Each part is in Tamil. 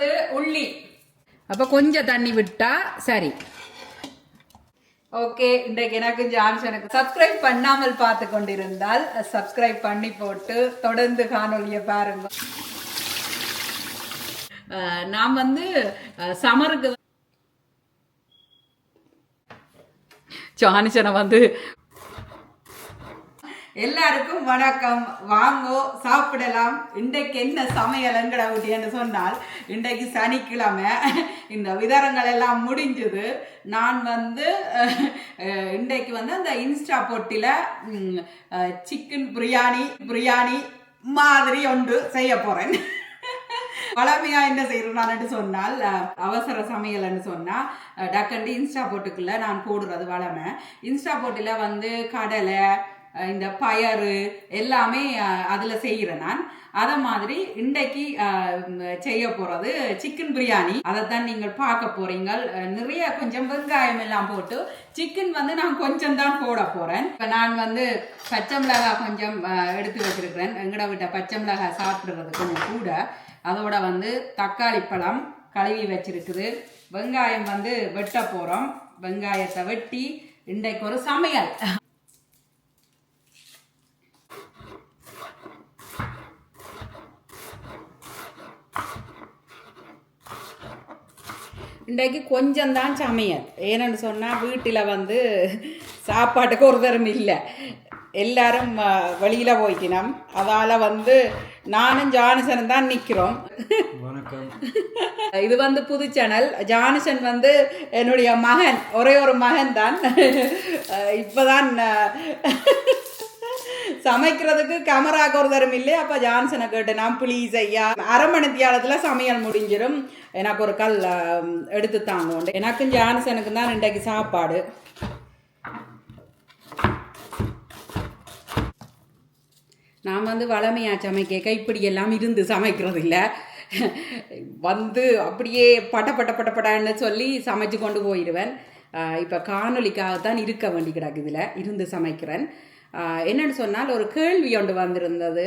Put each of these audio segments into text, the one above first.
இது உள்ளி. அப்ப கொஞ்சம் தண்ணி விட்டா சரி. ஓகே இன்றைக்கு எனக்கு ஜான்சனுக்கு சப்ஸ்கிரைப் பண்ணாமல் பார்த்து கொண்டிருந்தால் சப்ஸ்கிரைப் பண்ணி போட்டு தொடர்ந்து காணொலியை பாருங்க. நான் வந்து சமருக்கு ஜான்சனை வந்து எல்லாருக்கும் வணக்கம். வாங்கோ சாப்பிடலாம். இன்றைக்கு என்ன சமையலுங்கிற அப்படின்னு சொன்னால் இன்றைக்கு சனிக்கிழமை. இந்த விதரங்கள் எல்லாம் முடிஞ்சுது. நான் வந்து இன்றைக்கு வந்து அந்த இன்ஸ்டா போட்டியில் சிக்கன் பிரியாணி பிரியாணி மாதிரி ஒன்று செய்ய போகிறேன் பழமையா என்ன செய்யறான்னு சொன்னால் அவசர சமையல்னு சொன்னா டக்கண்டி இன்ஸ்டா போட்டுக்குள்ள நான் போடுறது வளமை. இன்ஸ்டா போட்டில வந்து கடலை இந்த பயறு எல்லாமே அதில் செய்கிறேன் நான். அதை மாதிரி இன்றைக்கு செய்ய போகிறது சிக்கன் பிரியாணி. அதைத்தான் நீங்கள் பார்க்க போகிறீங்கள் நிறைய கொஞ்சம் வெங்காயம் எல்லாம் போட்டு சிக்கன் வந்து நான் கொஞ்சம் தான் போட போகிறேன் இப்போ நான் வந்து பச்சை மிளகாய் கொஞ்சம் எடுத்து வச்சிருக்கிறேன். எங்கட விட்ட பச்சை மிளகாய் சாப்பிட்றது கொஞ்சம் கூட. அதோட வந்து தக்காளி பழம் கழுவி வச்சிருக்குது. வெங்காயம் வந்து வெட்ட போகிறோம் வெங்காயத்தை வெட்டி இன்றைக்கு ஒரு சமையல். இன்றைக்கு கொஞ்சம் தான் சமையல். ஏன்னு சொன்னால் வீட்டில் வந்து சாப்பாட்டுக்கு ஒரு தரம் இல்லை. எல்லாரும் வெளியில் போய்க்கணும் அதால் வந்து நானும் ஜானசனும் தான் நிற்கிறோம். வணக்கம். இது வந்து புது சேனல் ஜானசன் வந்து என்னுடைய மகன். ஒரே ஒரு மகன் தான் இப்போதான் சமைக்கிறதுக்கு கேமராக்கு ஒரு தரம் இல்லை. அப்போ ஜான்சனை கேட்டேன் நான் ப்ளீஸ் ஐயா. அரை மணி தியாலத்தில் சமையல் முடிஞ்சிடும் எனக்கு ஒரு கல் எடுத்து தாங்க எனக்கும் ஜான்சனுக்கும் தான் இன்றைக்கு சாப்பாடு. நான் வந்து வளமையாக சமைக்க கைப்பிடி எல்லாம் இருந்து சமைக்கிறது இல்லை. வந்து அப்படியே பட்ட பட்ட பட்ட படன்னு சொல்லி சமைச்சு கொண்டு போயிடுவேன் இப்போ காணொலிக்காகத்தான் இருக்க வேண்டி கிடக்குதுல இருந்து சமைக்கிறேன். என்னன்னு சொன்னால் ஒரு கேள்வி ஒன்று வந்திருந்தது.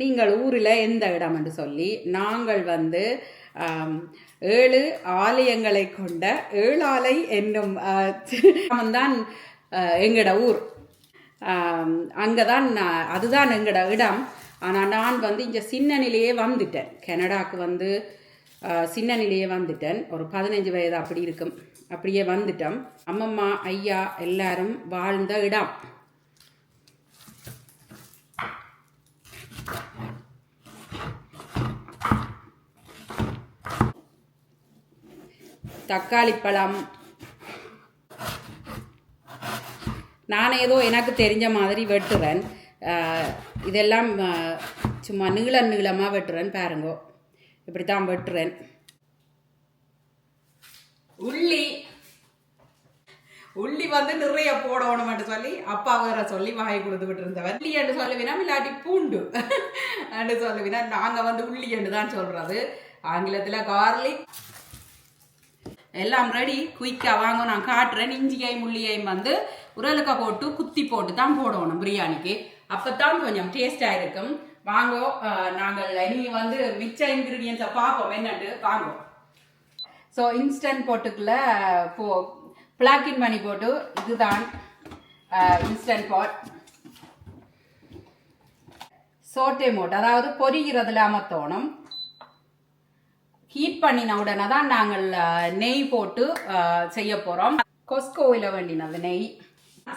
நீங்கள் ஊரில் எந்த இடம் என்று சொல்லி. நாங்கள் வந்து ஏழு ஆலயங்களை கொண்ட ஏழாலை என்னும் தான் எங்களோட ஊர். அங்கே தான் அதுதான் எங்களோட இடம். ஆனால் நான் வந்து இங்கே சின்ன நிலையே வந்துட்டேன். கனடாவுக்கு வந்து சின்ன நிலையே வந்துட்டேன். ஒரு பதினஞ்சு வயது அப்படி இருக்கும். அப்படியே வந்துட்டோம். அம்மம்மா ஐயா எல்லாரும் வாழ்ந்த இடம். தக்காளி பழம். நான் ஏதோ எனக்கு தெரிஞ்ச மாதிரி வெட்டுறேன். இதெல்லாம் சும்மா நீள நீளமாக வெட்டுறேன் பாருங்கோ. இப்படி தான் வெட்டுறேன். உள்ளி உள்ளி வந்து நிறைய போடணும்னு சொல்லி அப்பா வேற சொல்லி வாங்கி கொடுத்துக்கிட்டு இருந்தவர் உள்ளி என்று சொல்லுவினா இல்லாட்டி பூண்டு. என்று சொல்லுவினா நாங்கள் வந்து உள்ளி என்று தான் சொல்றது. ஆங்கிலத்தில் கார்லிக் எல்லாம் ரெடி குயிக்காக வாங்க நான் காட்டுறேன். இஞ்சியை முள்ளியையும் வந்து உரலுக்க போட்டு குத்தி போட்டு தான் போடணும் பிரியாணிக்கு. அப்பதான் கொஞ்சம் டேஸ்டாக இருக்கும். வாங்கோ நாங்கள் இனி வந்து மிச்ச இன்க்ரீடியன்ஸை பார்ப்போம். என்னட்டு வாங்கோ. ஸோ இன்ஸ்டன்ட் போட்டுக்குள்ள போ பிளாக்கின் பண்ணி போட்டு இதுதான் இன்ஸ்டன்ட் பாட் சோட்டே மோட் அதாவது பொரிகிறதுல அமர்த்தணும். ஹீட் பண்ணின உடனே தான் நாங்கள் uh, நெய் போட்டு uh, செய்ய போகிறோம் கொஸ்கோவில் வேண்டினது நெய்.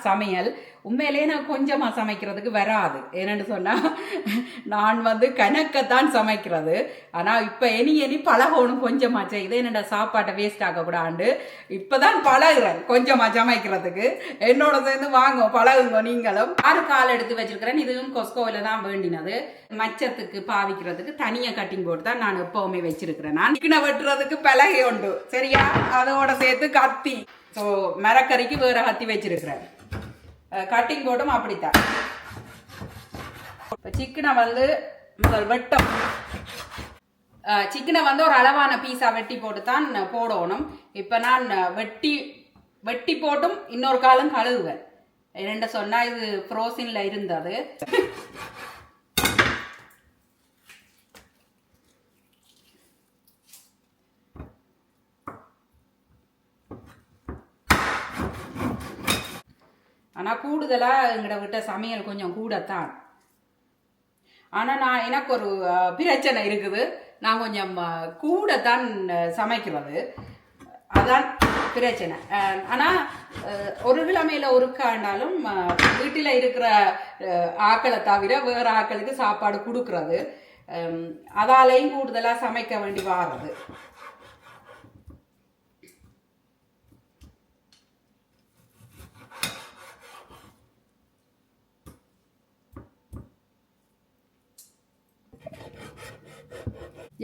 சமையல். உண்மையிலேயே நான் கொஞ்சமாக சமைக்கிறதுக்கு வராது. என்னென்னு சொன்னால் நான் வந்து கணக்கத்தான் சமைக்கிறது. ஆனால் இப்போ எனி எனி பழகணும் கொஞ்சமாக இதே என்னோட சாப்பாட்டை வேஸ்ட் ஆகக்கூடாது இப்போ தான் பழகிறேன் கொஞ்சமாக சமைக்கிறதுக்கு. என்னோட சேர்ந்து வாங்க பழகுங்க நீங்களும். ஆறு கால் எடுத்து வச்சிருக்கிறேன். இதுவும் கொஸ்கோவில் தான் வேண்டினது. மச்சத்துக்கு பாவிக்கிறதுக்கு தனியாக கட்டிங் போட்டு தான் நான் எப்போவுமே வச்சிருக்கிறேன். நான் சிக்கனை வெட்டுறதுக்கு பலகை உண்டு. சரியா? அதோட சேர்த்து கத்தி. ஸோ மரக்கறிக்கு வேற கத்தி வச்சிருக்கிறேன். கட்டிங் போட்டும் அப்படித்தான். இப்போ சிக்கனை வந்து முதல் வெட்டம். சிக்கனை வந்து ஒரு அளவான பீஸாக வெட்டி போட்டு தான் போடணும். இப்போ நான் வெட்டி வெட்டி போட்டும் இன்னொரு காலம் கழுவுவேன். என்னென்ன சொன்னால் இது ஃப்ரோசின்ல இருந்தது. ஆனால் கூடுதலாக எங்கள்கிட்ட விட்ட சமையல் கொஞ்சம் கூடத்தான். ஆனால் நான் எனக்கு ஒரு பிரச்சனை இருக்குது. நான் கொஞ்சம் கூடத்தான் சமைக்கிறது. அதான் பிரச்சனை. ஆனால் ஒரு கிழமையில் ஒருக்காண்டாலும் வீட்டில் இருக்கிற ஆக்களை தவிர வேறு ஆக்களுக்கு சாப்பாடு கொடுக்கறது. அதாலையும் கூடுதலாக சமைக்க வேண்டி வாரது.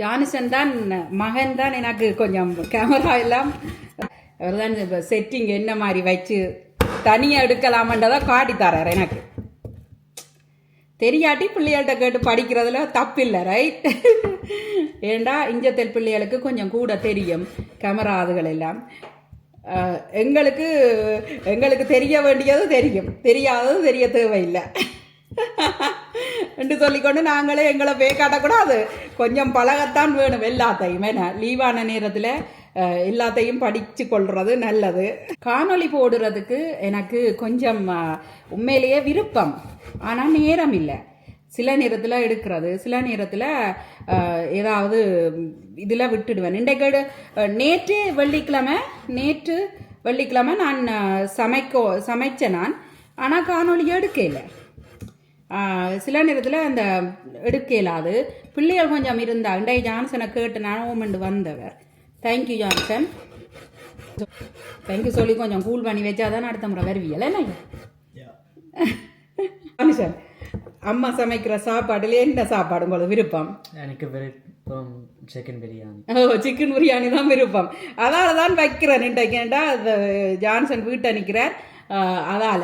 யானிசன் தான் மகன் தான் எனக்கு கொஞ்சம் கேமரா எல்லாம். அவர் தான் இப்போ செட்டிங் என்ன மாதிரி வச்சு தனியாக எடுக்கலாமன்றதை காட்டி தரார் எனக்கு. தெரியாட்டி பிள்ளைகள்கிட்ட கேட்டு படிக்கிறதுல தப்பில்லை ரைட் ஏண்டா இஞ்சத்தல் பிள்ளைகளுக்கு கொஞ்சம் கூட தெரியும் கேமரா அதுகள் எல்லாம். எங்களுக்கு எங்களுக்கு தெரிய வேண்டியது தெரியும். தெரியாததும் தெரிய தேவையில்லை. என்று சொல்லிக்கொண்டு நாங்களே எங்களை பே காட்டக்கூடாது. கொஞ்சம் பழகத்தான் வேணும் எல்லாத்தையும். என்ன லீவான நேரத்தில் எல்லாத்தையும் படித்து கொள்வது நல்லது. காணொளி போடுறதுக்கு எனக்கு கொஞ்சம் உண்மையிலேயே விருப்பம். ஆனால் நேரம் இல்லை. சில நேரத்தில் எடுக்கிறது சில நேரத்தில் ஏதாவது இதில் விட்டுடுவேன். இன்றைக்கு நேற்று வெள்ளிக்கிழமை நேற்று வெள்ளிக்கிழமை நான் சமைக்க சமைச்சேன் நான். ஆனால் காணொலி எடுக்கலை. சில நேரத்தில் அந்த எடுக்க இயலாது பிள்ளைகள் கொஞ்சம் இருந்தா இண்டை ஜான்சனை கேட்டு நான் ஓமெண்டு வந்தவர். Thank you Johnson. தேங்க்யூ சொல்லி கொஞ்சம் கூல் பண்ணி வச்சா தான் அடுத்த முறை வருவியல் என்ன ஜான்சன் அம்மா சமைக்கிற சாப்பாடுல என்ன சாப்பாடு உங்களுக்கு விருப்பம்? எனக்கு விருப்பம் சிக்கன் பிரியாணி ஓ சிக்கன் பிரியாணி தான் விருப்பம். அதால தான் வைக்கிறேன் இன்றைக்கேண்டா அது ஜான்சன் வீட்டை நிற்கிறார் அதால.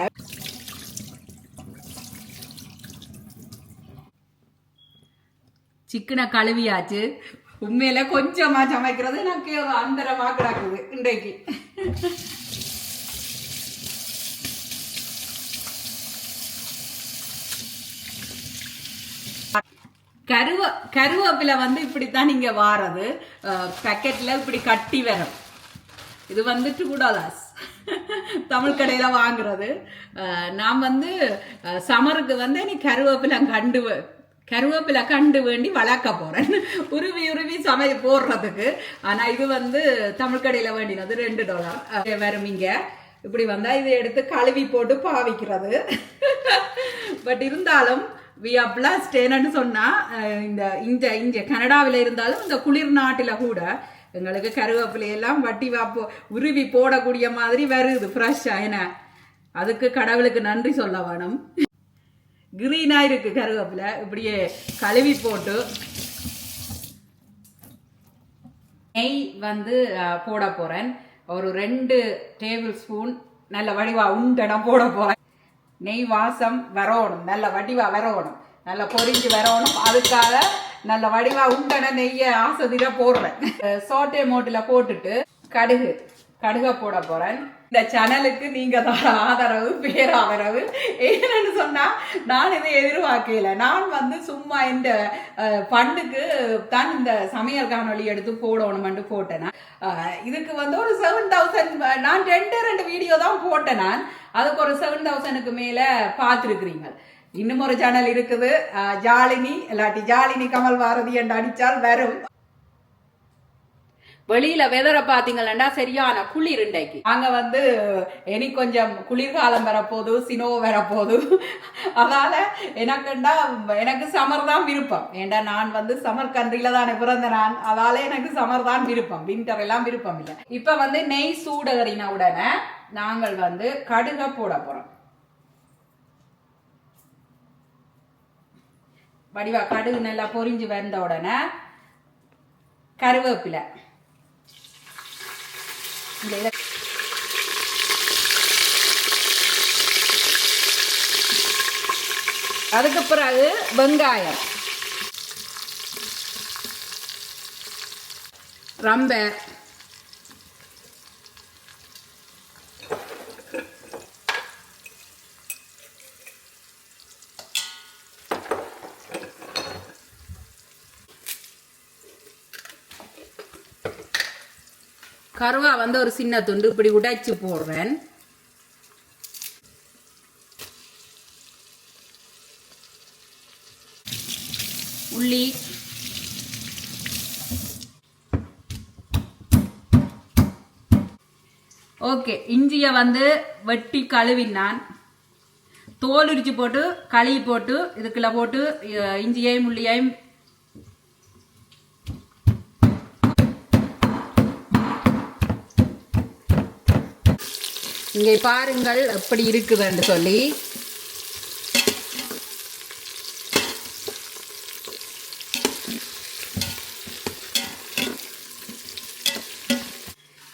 சிக்கனை கழுவியாச்சு. உண்மையில கொஞ்சமா சமைக்கிறது எனக்கு ஒரு அந்தரமா கிடக்குது இன்றைக்கு. கருவ கருவேப்பிலை வந்து இப்படித்தான் நீங்க வாரது. பேக்கெட்ல இப்படி கட்டி வரும் இது வந்து டூ தமிழ் கடையில் வாங்குறது. நான் வந்து சமருக்கு வந்து நீ கருவேப்பிலை கண்டு கருவேப்பிலை கண்டு வேண்டி வளர்க்க போறேன். உருவி உருவி சமை போடுறதுக்கு. ஆனா இது வந்து தமிழ் கடையில் வேண்டினது ரெண்டு டாலர் வரும் இங்க. இப்படி வந்தா இதை எடுத்து கழுவி போட்டு பாவிக்கிறது. பட் இருந்தாலும் வி ஆர் பிளஸ்ட் என்னன்னு சொன்னா இந்த இங்கே கனடாவில் இருந்தாலும் இந்த குளிர் நாட்டில் கூட எங்களுக்கு கருவேப்பிலையெல்லாம் வட்டி வாப்போ உருவி போடக்கூடிய மாதிரி வருது ஃப்ரெஷ்ஷாக என்ன அதுக்கு கடவுளுக்கு நன்றி சொல்ல வேணும். கிரீனா இருக்கு கருவேப்பிலை. இப்படியே கழுவி போட்டு நெய் வந்து போட போறேன். ஒரு ரெண்டு டேபிள் ஸ்பூன் நல்ல வடிவா உண்டடம் போட போறேன். நெய் வாசம் வரணும் நல்ல வடிவா வரணும் நல்ல பொரிஞ்சு வரணும் அதுக்காக நல்ல வடிவா உண்டன நெய்யை ஆசதிர போடுறேன். சோட்டே மோட்டில் போட்டுட்டு கடுகு. கடுகை போட போறேன். இந்த சேனலுக்கு நீங்க தான் ஆதரவு பேராதரவு. ஏன்னு சொன்னா நான் இதை எதிர்பார்க்கல. நான் வந்து சும்மா இந்த பண்டுக்கு தான் இந்த சமையல் காணொலி எடுத்து போடணும்னு போட்டேன். இதுக்கு வந்து ஒரு செவன் தௌசண்ட் நான் ரெண்டு ரெண்டு வீடியோ தான் போட்டேன் நான். அதுக்கு ஒரு செவன் தௌசண்ட்க்கு மேல பார்த்துருக்கிறீங்க. இன்னும் ஒரு சேனல் இருக்குது. ஜாலினி இல்லாட்டி ஜாலினி கமல் பாரதி என்று அடிச்சால் வரும். வெளியில வெதரை பாத்தீங்கன்னா சரியான குளிர் இண்டைக்கு அங்க வந்து இனி கொஞ்சம் குளிர்காலம் வரப்போகுது சினோ வரப்போகுது. அதால எனக்குண்டா எனக்கு சமர் தான் விருப்பம். ஏண்டா நான் வந்து சமர் கண்ட்ரில தானே பிறந்த நான் அதால எனக்கு சமர் தான் விருப்பம். வின்டர் எல்லாம் விருப்பம் இல்லை. இப்ப வந்து நெய் சூடகரின உடனே நாங்கள் வந்து கடுக போட போறோம். வடிவா கடுகு நல்லா பொரிஞ்சு வந்த உடனே கருவேப்பிலை. இந்த இத- அதுக்கு பிறகு வெங்காயம். ரம்பை. கருவா வந்து ஒரு சின்ன துண்டு இப்படி உடைச்சி போடுறேன் உள்ளி. ஓகே இஞ்சியை வந்து வெட்டி கழுவினான் தோல் உரிச்சு போட்டு களி போட்டு இதுக்குள்ள போட்டு இஞ்சியையும் உள்ளியையும் இங்கே பாருங்கள் எப்படி இருக்குதுன்னு சொல்லி.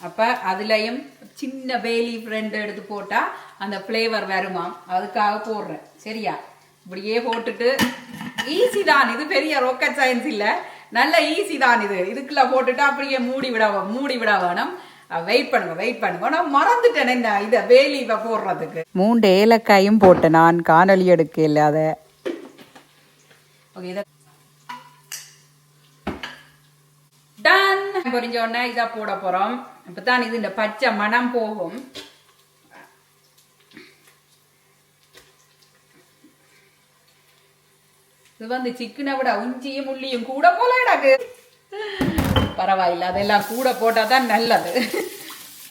அப்போ அதுலேயும் சின்ன பேலி ஃப்ரெண்டு எடுத்து போட்டால் அந்த ஃப்ளேவர் வருமாம் அதுக்காக போடுறேன். சரியா? இப்படியே போட்டுட்டு ஈஸி தான். இது பெரிய ராக்கெட் சயின்ஸ் இல்லை. நல்ல ஈஸி தான் இது. இதுக்குள்ள போட்டுட்டு அப்படியே மூடி விட மூடி விட வேணும் வெயிட் பண்ணுங்க வெயிட் பண்ணுங்க. நான் மறந்துட்டேன் இந்த இதை வேலிவை போடுறதுக்கு. மூன்று ஏலக்காயும் போட்டேன் நான் காணொலி எடுக்க இல்லாத. ஓகே இதை டன் பொரிஞ்ச உடனே இதை போட போகிறோம் இப்போ தான் இது இந்த பச்சை மணம் போகும். இது வந்து சிக்கனை விட உஞ்சியும் உள்ளியும் கூட போல எனக்கு பரவாயில்ல அதெல்லாம் கூட போட்டால் தான் நல்லது.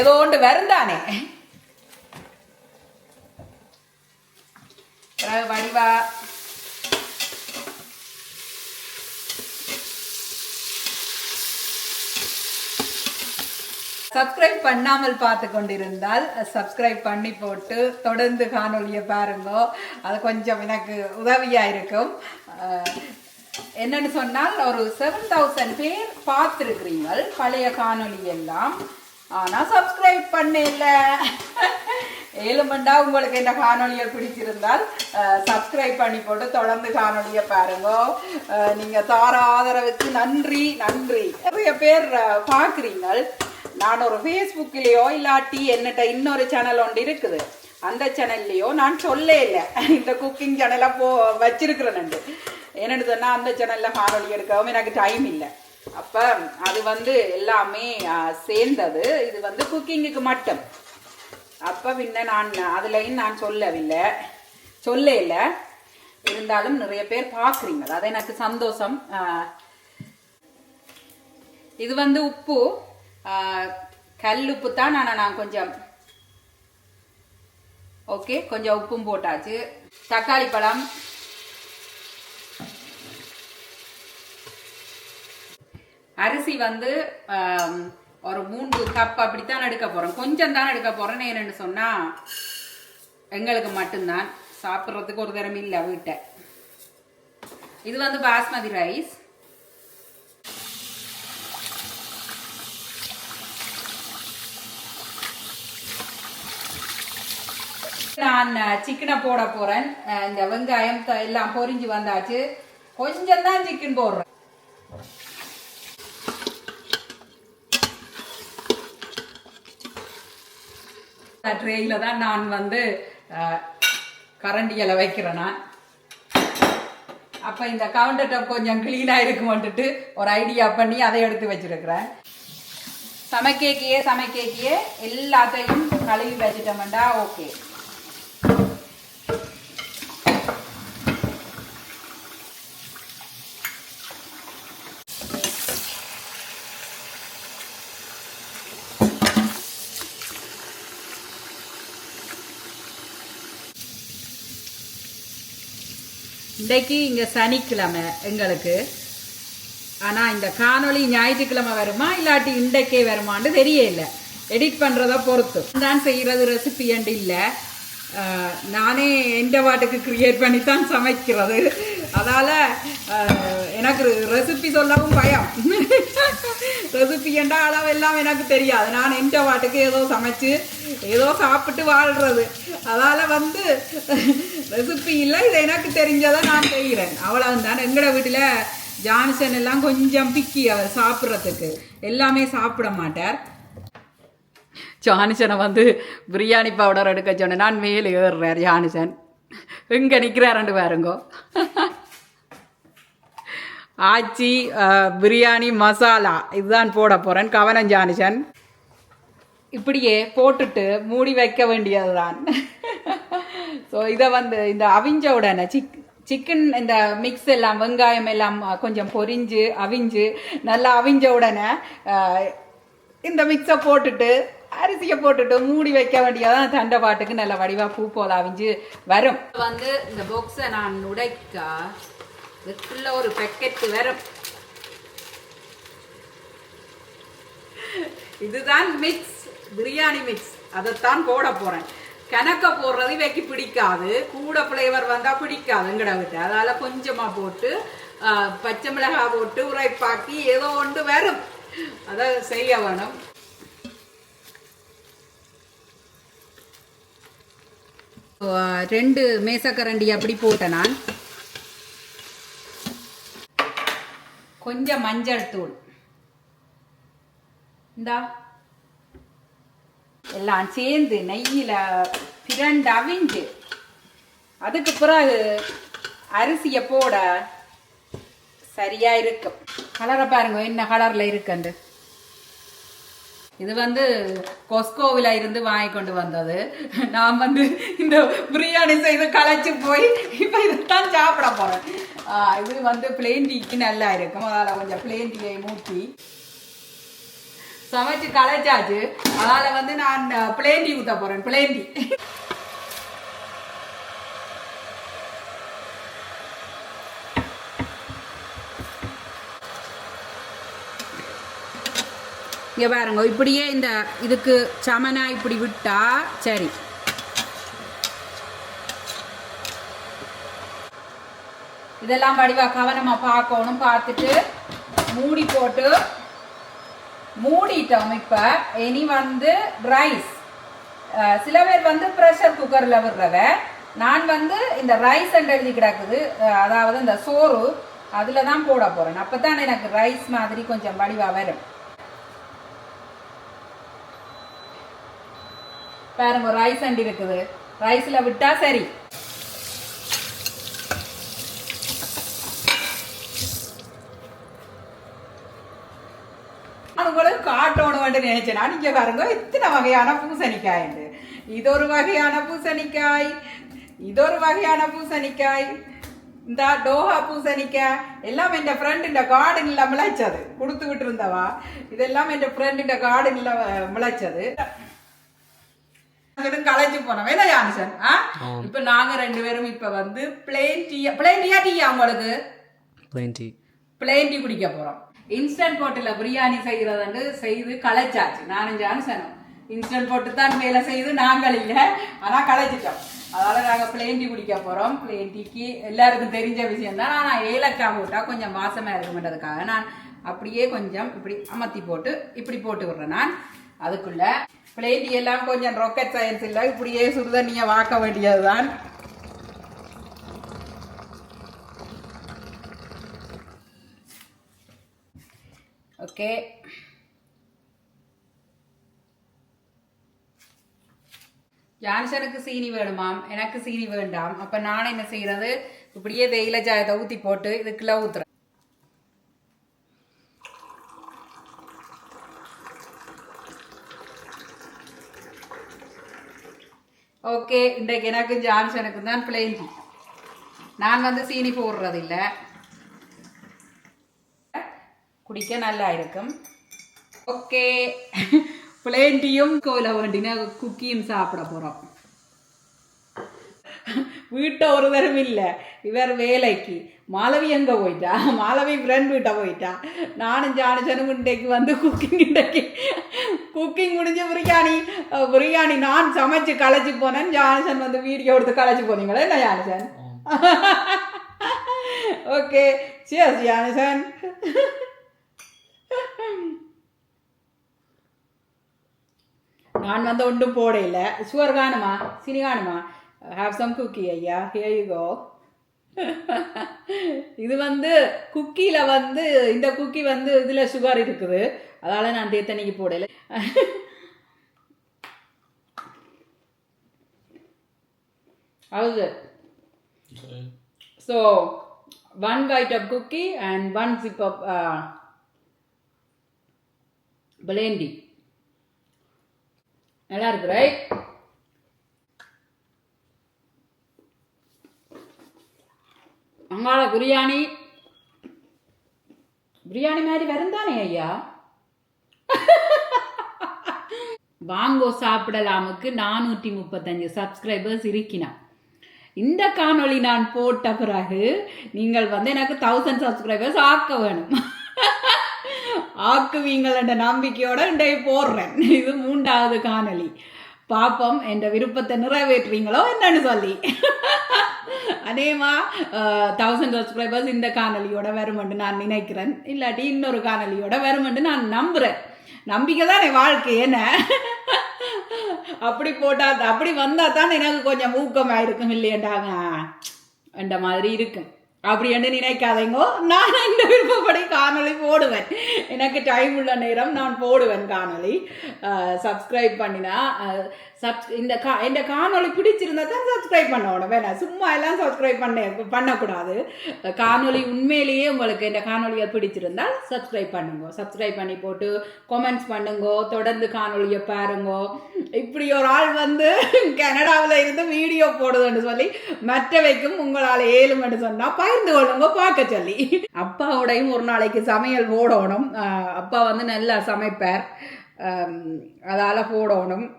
ஏதோ ஒன்று வருந்தானே வடிவா. சப்ஸ்கிரைப் பண்ணாமல் பார்த்து கொண்டிருந்தால் சப்ஸ்கிரைப் பண்ணி போட்டு தொடர்ந்து காணொலியை பாருங்க. அது கொஞ்சம் எனக்கு உதவியா இருக்கும். என்னன்னு சொன்னால் ஒரு செவன் தௌசண்ட் பேர் பார்த்துருக்கிறீங்கள் பழைய காணொலி எல்லாம். ஆனால் சப்ஸ்கிரைப் பண்ணல ஏழுமண்டா உங்களுக்கு இந்த காணொலியை பிடிச்சிருந்தால் சப்ஸ்கிரைப் பண்ணி போட்டு தொடர்ந்து காணொலியை பாருங்க. நீங்கள் நீங்க தார ஆதரவுக்கு நன்றி நன்றி. நிறைய பேர் பார்க்குறீங்கள் நான் ஒரு ஃபேஸ்புக்கிலேயோ இல்லாட்டி என்னட்ட இன்னொரு சேனல் ஒன்று இருக்குது. அந்த சேனல்லையோ நான் சொல்ல இல்லை இந்த குக்கிங் சேனலை போ வச்சிருக்கிறேன் என்னன்னு சொன்னால் அந்த சேனலில் காணொலி எடுக்கவும் எனக்கு டைம் இல்லை. அப்போ அது வந்து எல்லாமே சேர்ந்தது. இது வந்து குக்கிங்குக்கு மட்டும். அப்போ பின்ன நான் அதுலேயும் நான் சொல்லவில்லை. சொல்ல இல்லை இருந்தாலும் நிறைய பேர் பார்க்குறீங்க. அது எனக்கு சந்தோஷம். இது வந்து உப்பு. கல் உப்பு தான். ஆனால் நான் கொஞ்சம் ஓகே கொஞ்சம் உப்பும் போட்டாச்சு. தக்காளி பழம். அரிசி வந்து ஒரு மூன்று கப் அப்படித்தான் எடுக்க போகிறோம் கொஞ்சம் தான் எடுக்க போகிறேன் ஏன்னு சொன்னால் எங்களுக்கு மட்டும்தான். சாப்பிட்றதுக்கு ஒரு தரம் இல்லை வீட்டை. இது வந்து பாஸ்மதி ரைஸ். நான் சிக்கனை போட போறேன். இந்த வெங்காயம் எல்லாம் பொரிஞ்சு வந்தாச்சு. கொஞ்சம் தான் சிக்கன் போடுறேன். ட்ரேயில் தான் நான் வந்து கரண்டியில் வைக்கிறேன் நான். அப்போ இந்த கவுண்டர் டாப் கொஞ்சம் க்ளீனாக இருக்குமோன்ட்டு ஒரு ஐடியா பண்ணி அதை எடுத்து வச்சிருக்கிறேன். சமைக்கேக்கியே சமைக்கேக்கியே எல்லாத்தையும் கழுவி வச்சுட்டோம்டா ஓகே இன்றைக்கு இங்கே சனிக்கிழமை எங்களுக்கு. ஆனால் இந்த காணொளி ஞாயிற்றுக்கிழமை வருமா இல்லாட்டி இன்றைக்கே வருமான்னு தெரியல. எடிட் பண்ணுறத பொறுத்து. நான் செய்கிறது ரெசிபி அண்டு இல்லை. நானே எந்த வாட்டுக்கு க்ரியேட் பண்ணி தான் சமைக்கிறது. அதால் எனக்கு ரெசிபி சொல்லவும் பயம். ரெசிபி என்ற அளவு எல்லாம் எனக்கு தெரியாது. நான் எந்த வாட்டுக்கு ஏதோ சமைச்சு ஏதோ சாப்பிட்டு வாழ்கிறது அதால் வந்து ரெசிபி இல்லை இது எனக்கு தெரிஞ்சதை நான் செய்கிறேன். அவ்வளவுதான். எங்களோட வீட்டில் ஜான்சன் எல்லாம் கொஞ்சம் பிக்கி அவர் சாப்பிட்றதுக்கு. எல்லாமே சாப்பிட மாட்டார். ஜானிசனை வந்து பிரியாணி பவுடர் எடுக்க சொன்னேன். நான் மேலே ஏறுறார் ஜானிசன். எங்கே நிற்கிறாரண்டு பாருங்கோ. ஆச்சி பிரியாணி மசாலா. இதுதான் போட போகிறேன் கவனம் ஜானிசன் இப்படியே போட்டுட்டு மூடி வைக்க வேண்டியதுதான். ஸோ இதை வந்து இந்த அவிஞ்ச உடனே சிக் சிக்கன் இந்த மிக்ஸ் எல்லாம் வெங்காயம் எல்லாம் கொஞ்சம் பொரிஞ்சு அவிஞ்சு நல்லா அவிஞ்ச உடனே இந்த மிக்ஸை போட்டுட்டு அரிசியை போட்டுட்டு மூடி வைக்க வேண்டியதான் தண்டை பாட்டுக்கு நல்ல வடிவாக பூ போல அவிஞ்சு வரும். வந்து இந்த பொக்ஸை நான் உடைக்க இதுக்குள்ள ஒரு பெக்கெட் வரும் இதுதான் மிக்ஸ் பிரியாணி மிக்ஸ் அதைத்தான் போட போறேன். கணக்க போடுறது இவைக்கு பிடிக்காது. கூட ஃப்ளேவர் வந்தா பிடிக்காதுங்கிட விட்டு. அதால கொஞ்சமா போட்டு பச்சை மிளகாய் போட்டு உரைப்பாக்கி ஏதோ ஒன்று வரும் அதை செய்ய வேணும். ரெண்டு மேசக்கரண்டி அப்படி போட்டேன் நான். கொஞ்சம் மஞ்சள் தூள் இந்தா. எல்லாம் சேர்ந்து நெய்யில் பிரண்டு அவிஞ்சு அதுக்கு பிறகு அரிசியை போட சரியா இருக்கும். கலரை பாருங்க என்ன கலர்ல இருக்குண்டு இது வந்து கொஸ்கோவில் இருந்து வாங்கி கொண்டு வந்தது. நான் வந்து இந்த பிரியாணி செய்து களைச்சு போய் இப்போ இதுதான் சாப்பிட போறேன். ஆஹ் இது வந்து பிளேன் டீக்கு நல்லா இருக்கும். அதனால் கொஞ்சம் பிளேன் டீயை மூட்டி. சமைச்சு களைச்சாச்சு. அதனால் வந்து நான் பிளேன் டீ ஊத்த போறேன். பிளேன் டீ இங்கே பாருங்க இப்படியே இந்த இதுக்கு சமனா இப்படி விட்டா சரி. இதெல்லாம் வடிவா கவனமாக பார்க்கணும் பார்த்துட்டு மூடி போட்டு மூடிட்டோம் இப்போ. இனி வந்து ரைஸ் சில பேர் வந்து ப்ரெஷர் குக்கரில் விடுறத. நான் வந்து இந்த ரைஸ் எழுதி கிடக்குது. அதாவது இந்த சோறு அதில் தான் போட போகிறேன் அப்போ தான் எனக்கு ரைஸ் மாதிரி கொஞ்சம் வடிவாக வரும். பாருங்க ரைஸ் அண்டி இருக்குது. ரைஸில் விட்டா சரி. நான் உங்களுக்கு காட்டணும் நினைச்சேன். நான் பாருங்க இத்தனை வகையான பூசணிக்காய் இது ஒரு வகையான பூசணிக்காய் இது ஒரு வகையான பூசணிக்காய். இந்த டோஹா பூசணிக்காய். எல்லாம் என் ஃப்ரெண்ட் கார்டனில் முளைச்சது. கொடுத்து விட்டு இருந்தவா. இதெல்லாம் என் ஃப்ரெண்ட் கார்டனில் முளைச்சது. களைச்சு போனோம் என்ன ஜான்சன் ஆ? இப்ப நாங்க ரெண்டு பேரும் இப்ப வந்து பிளேன் டீ பிளேன் டீயா டீயா உங்களுக்கு? Plain tea. பிளேன் டீ குடிக்க போறோம். இன்ஸ்டன்ட் போட்டில் பிரியாணி செய்யறதுண்டு செய்து களைச்சாச்சு நானும் ஜான்சனும் இன்ஸ்டன்ட் போட்டு தான் வேலை செய்து நாங்கள் இல்லை. ஆனா களைச்சிட்டோம் அதனால நாங்க பிளேன் டீ குடிக்க போறோம். பிளேன் டீக்கு எல்லாருக்கும் தெரிஞ்ச விஷயம் தான் ஆனா ஏலக்காய் போட்டா கொஞ்சம் வாசமா இருக்கும்ன்றதுக்காக நான் அப்படியே கொஞ்சம் இப்படி அமர்த்தி போட்டு இப்படி போட்டு விடுறேன் நான். அதுக்குள்ள பிளேன் எல்லாம் கொஞ்சம் ரொக்கெட் சயின்ஸ் இல்லை. இப்படியே சுடுதண்ணியை வாக்க வேண்டியதுதான். ஓகே ஜான்சனுக்கு சீனி வேணுமாம். எனக்கு சீனி வேண்டாம். அப்போ நான் என்ன செய்யறது? இப்படியே தேயிலை சாயத்தை ஊற்றி போட்டு இதுக்குள்ளே ஊத்துறேன். ஓகே இன்றைக்கு எனக்கு ஜான்சனுக்கும் தான் பிளெயின் டீ நான் வந்து சீனி போடுறது இல்லை குடிக்க நல்லா இருக்கும். ஓகே பிளேன் டீயும் கோயில வேண்டின குக்கியும் சாப்பிட போகிறோம் வீட்டை ஒரு தரம் இல்லை. இவர் வேலைக்கு. மாலவி எங்கே போயிட்டா? மாலவி ஃப்ரெண்ட் வீட்டை போயிட்டா. நானும் ஜானசனும் இன்றைக்கு வந்து குக்கிங் இன்றைக்கு. குக்கிங் முடிஞ்சு பிரியாணி பிரியாணி நான் சமைச்சு களைச்சி போனேன். ஜானசன் வந்து வீடியோ எடுத்து களைச்சி போனீங்களே? என்ன ஜானசன் ஓகே சியர்ஸ் ஜானசன் நான் வந்து ஒன்றும் போடையில சுவர் காணுமா? சினி காணுமா? ஹாவ் சம் குக்கி ஐயா. ஹியர் யூ கோ இது வந்து குக்கியில வந்து இந்த குக்கி வந்து இதுல சுகர் இருக்குது. அதால நான் தேத்தனிக்கு போடல. so one bite of cookie and one sip of uh, blending. நல்லா இருக்கு ரைட் அங்காள பிரியாணி. பிரியாணி மாதிரி வருந்தானே ஐயா? வாங்கோ சாப்பிடலாமுக்கு நானூற்றி முப்பத்தஞ்சு சப்ஸ்கிரைபர்ஸ் இருக்கினா இந்த காணொளி நான் போட்ட பிறகு நீங்கள் வந்து எனக்கு தௌசண்ட் சப்ஸ்கிரைபர்ஸ் ஆக்க வேணும். ஆக்குவீங்கள் என்ற நம்பிக்கையோட இன்றைய போடுறேன். இது மூன்றாவது காணொளி. பாப்போம் என்ற விருப்பத்தை நிறைவேற்றுவீங்களோ என்னன்னு சொல்லி. அதேமா தௌசண்ட் சப்ஸ்கிரைபர்ஸ் இந்த காணொலியோட வருமென்று நான் நினைக்கிறேன். இல்லாட்டி இன்னொரு காணொலியோட வருமென்று நான் நம்புகிறேன் நம்பிக்கை தான் என் வாழ்க்கை என்ன? அப்படி போட்டா அப்படி வந்தா தான் எனக்கு கொஞ்சம் ஊக்கமாக இருக்கும் இல்லையண்டாங்க? அந்த மாதிரி இருக்கும் அப்படி என்று நினைக்காதீங்கோ. நான் இந்த விருப்பப்படி காணொளி போடுவேன். எனக்கு டைம் உள்ள நேரம் நான் போடுவேன் காணொளி. சப்ஸ்கிரைப் பண்ணினா சப்ஸ் இந்த கா இந்த காணொளி பிடிச்சிருந்தா தான் சப்ஸ்கிரைப் பண்ணணும் வேணாம் சும்மா எல்லாம் சப்ஸ்கிரைப் பண்ண பண்ணக்கூடாது. காணொளி உண்மையிலேயே உங்களுக்கு இந்த காணொலியை பிடிச்சிருந்தால் சப்ஸ்கிரைப் பண்ணுங்க. சப்ஸ்கிரைப் பண்ணி போட்டு கமெண்ட்ஸ் பண்ணுங்க. தொடர்ந்து காணொலியை பாருங்க. இப்படி ஒரு ஆள் வந்து கனடாவில் இருந்து வீடியோ போடுதுன்னு சொல்லி மற்றவைக்கும் உங்களால் ஏழுமென்று சொன்னால் பகிர்ந்து கொள்ளுங்க பார்க்க சொல்லி. அப்பாவோடையும் ஒரு நாளைக்கு சமையல் போடணும். அப்பா வந்து நல்லா சமைப்பார். அதால் போடணும்.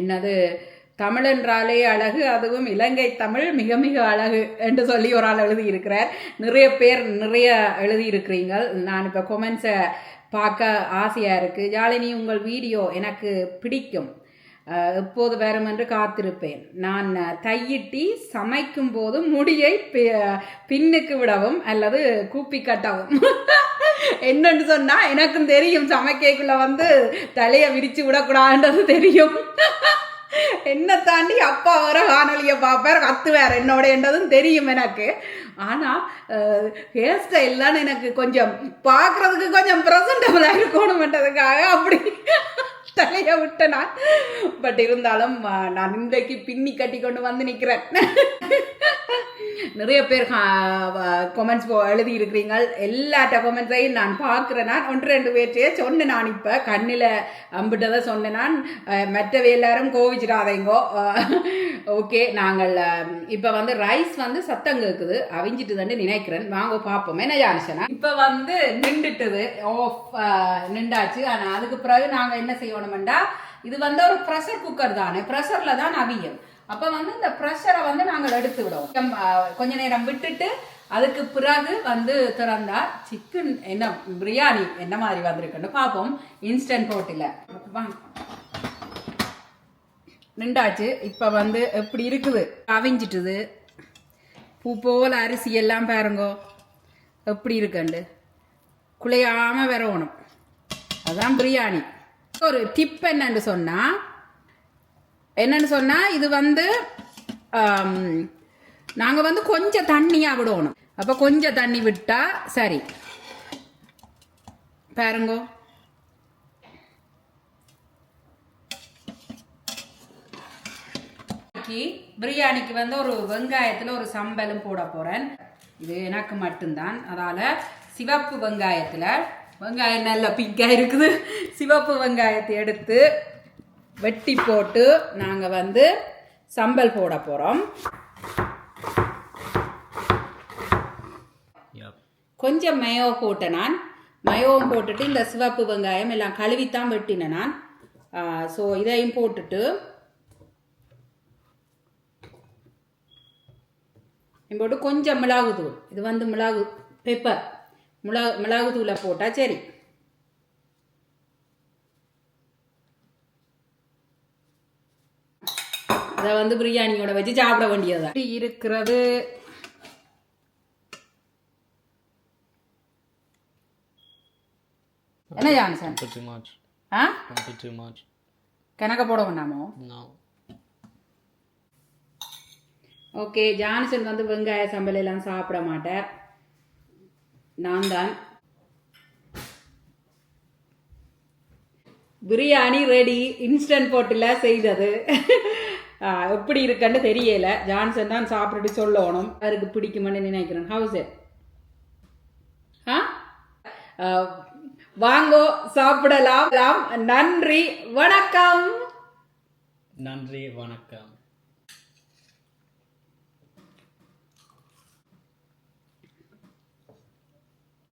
என்னது? தமிழ் என்றாலே அழகு அதுவும் இலங்கை தமிழ் மிக மிக அழகு என்று சொல்லி ஒரு ஆள் எழுதியிருக்கிறார். நிறைய பேர் நிறைய எழுதியிருக்கிறீங்க நான் இப்போ கொமெண்ட்ஸை பார்க்க ஆசையாக இருக்குது ஜாலினி உங்கள் வீடியோ எனக்கு பிடிக்கும். எப்போது வரும் என்று காத்திருப்பேன். நான் தையிட்டி சமைக்கும் போது முடியை பி- பின்னுக்கு விடவும் அல்லது கூப்பி கட்டவும். என்னன்னு சொன்னா எனக்கும் தெரியும் சமைக்கைக்குள்ள வந்து தலையை விரிச்சு விடக்கூடாதுன்றது தெரியும். என்ன தாண்டி அப்பா வர காணொலியை பார்ப்பார் கத்துவார் என்னோட என்றதும் தெரியும் எனக்கு. ஆனால் ஹேர் ஸ்டைல்லாம் எனக்கு கொஞ்சம் பார்க்குறதுக்கு கொஞ்சம் ப்ரெசன்டபுளாக இருக்கணுமென்றதுக்காக அப்படி. தலையை விட்ட நான். பட் இருந்தாலும் நான் இன்றைக்கு பின்னி கட்டி கொண்டு வந்து நிற்கிறேன் நிறைய பேர் கொமெண்ட்ஸ் எழுதி இருக்கிறீங்க எல்லாட்ட கொமெண்ட்ஸையும் நான் பார்க்குறேன். நான் ஒன்று ரெண்டு பேர்த்தையே சொன்னேன் நான் இப்போ. கண்ணில் அம்பிட்டதை சொன்னேன் நான். அஹ், மற்றவை எல்லாரும் கோவிச்சிடாதீங்கோ. ஓகே நாங்கள் இப்போ வந்து ரைஸ் வந்து சத்தம் கேட்குது அவிஞ்சிட்டுதுன்னு நினைக்கிறேன். வாங்க பார்ப்போம். என்ன ஜானிஷனா இப்போ வந்து நின்றுட்டுது. ஓ நின்றாச்சு. ஆனால் அதுக்கு பிறகு நாங்கள் என்ன போகணுமெண்டா இது வந்து ஒரு ப்ரெஷர் குக்கர் தானே. ப்ரெஷரில் தான் அவியும். அப்போ வந்து இந்த ப்ரெஷரை வந்து நாங்கள் எடுத்து விடுவோம் கொஞ்ச நேரம் விட்டுட்டு அதுக்கு பிறகு வந்து திறந்தா சிக்கன் என்ன பிரியாணி என்ன மாதிரி வந்திருக்குன்னு பார்ப்போம். இன்ஸ்டன்ட் போட்டில். நின்றாச்சு. இப்போ வந்து எப்படி இருக்குது? அவிஞ்சிட்டுது. பூ போல் அரிசி எல்லாம் பாருங்கோ. எப்படி இருக்குண்டு? குழையாம வரணும் அதுதான் பிரியாணி ஒரு டிப் என்னன்னு சொன்னா என்னன்னு சொன்னா இது வந்து நாங்கள் வந்து கொஞ்சம் தண்ணியாக விடணும். அப்போ கொஞ்சம் தண்ணி விட்டா சரி. பாருங்கோ. இன்னைக்கு பிரியாணிக்கு வந்து ஒரு வெங்காயத்தில் ஒரு சம்பலும் போட போகிறேன் இது எனக்கு மட்டும்தான். அதால் சிவப்பு வெங்காயத்தில் வெங்காயம் நல்ல பிங்காக இருக்குது. சிவப்பு வெங்காயத்தை எடுத்து வெட்டி போட்டு நாங்கள் வந்து சம்பல் போட போகிறோம். கொஞ்சம் மயோ போட்டேன் நான். மயோவும் போட்டுட்டு இந்த சிவப்பு வெங்காயம் எல்லாம் கழுவித்தான் வெட்டினேன் நான். ஸோ இதையும் போட்டுட்டு போட்டு கொஞ்சம் மிளகு தூள் இது வந்து மிளகு பெப்பர் மிளகு மிளகு தூளை போட்டால் சரி. இதை வந்து பிரியாணியோட வச்சு சாப்பிட வேண்டியது இருக்கிறது. என்ன ஜான்சன் Put too much. ஆ. கணக்க போட வேண்டாமோ? No. ஓகே ஜான்சன் வந்து வெங்காய சம்பல் எல்லாம் சாப்பிட மாட்டார். நான் தான் பிரியாணி ரெடி இன்ஸ்டன்ட் போட்டில் செய்தது. எப்படி இருக்குன்னு தெரியல. ஜான்சன் தான் சாப்பிட்டுட்டு சொல்லணும். அவருக்கு பிடிக்குமான்னு நினைக்கிறேன். ஹவுஸ் ஆ? ஆ, வாங்கோ சாப்பிடலாம். நன்றி வணக்கம். நன்றி வணக்கம்.